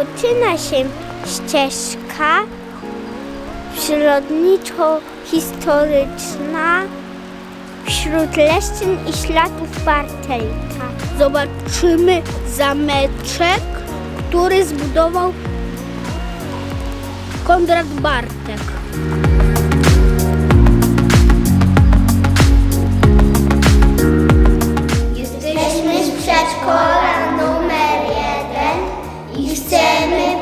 zaczyna się ścieżka przyrodniczo-historyczna wśród leszczyn i śladów Bartelka. Zobaczymy zameczek, który zbudował Konrad Bartek.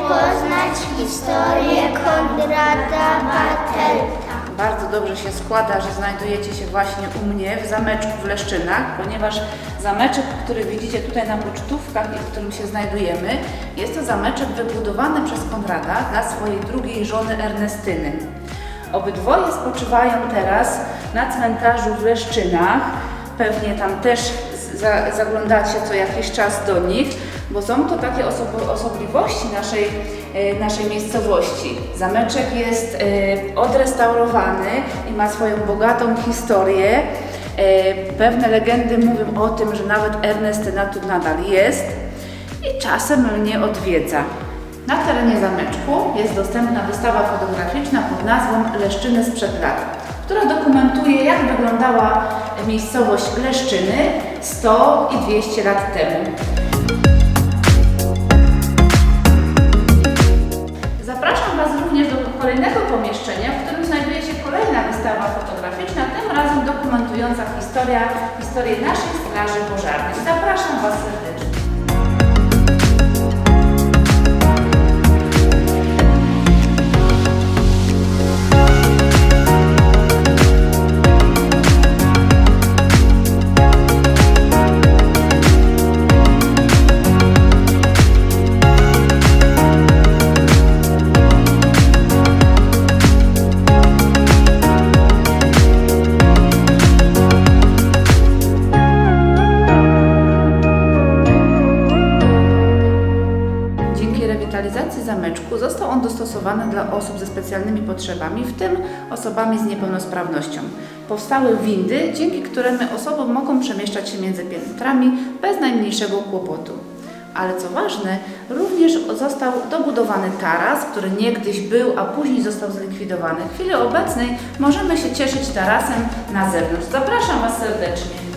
Poznać historię Konrada Bartelka. Bardzo dobrze się składa, że znajdujecie się właśnie u mnie w zameczku w Leszczynach, ponieważ zameczek, który widzicie tutaj na pocztówkach i w którym się znajdujemy, jest to zameczek wybudowany przez Konrada dla swojej drugiej żony Ernestyny. Obydwoje spoczywają teraz na cmentarzu w Leszczynach. Pewnie tam też zaglądacie co jakiś czas do nich, bo są to takie osobo- osobliwości naszej, e, naszej miejscowości. Zameczek jest e, odrestaurowany i ma swoją bogatą historię. E, Pewne legendy mówią o tym, że nawet Ernestyna tu nadal jest i czasem mnie odwiedza. Na terenie zameczku jest dostępna wystawa fotograficzna pod nazwą Leszczyny sprzed lat, która dokumentuje, jak wyglądała miejscowość Leszczyny 100 i 200 lat temu. Historia, historię naszych straży pożarnych. Zapraszam Was serdecznie. Został on dostosowany dla osób ze specjalnymi potrzebami, w tym osobami z niepełnosprawnością. Powstały windy, dzięki którym osoby mogą przemieszczać się między piętrami bez najmniejszego kłopotu. Ale co ważne, również został dobudowany taras, który niegdyś był, a później został zlikwidowany. W chwili obecnej możemy się cieszyć tarasem na zewnątrz. Zapraszam Was serdecznie.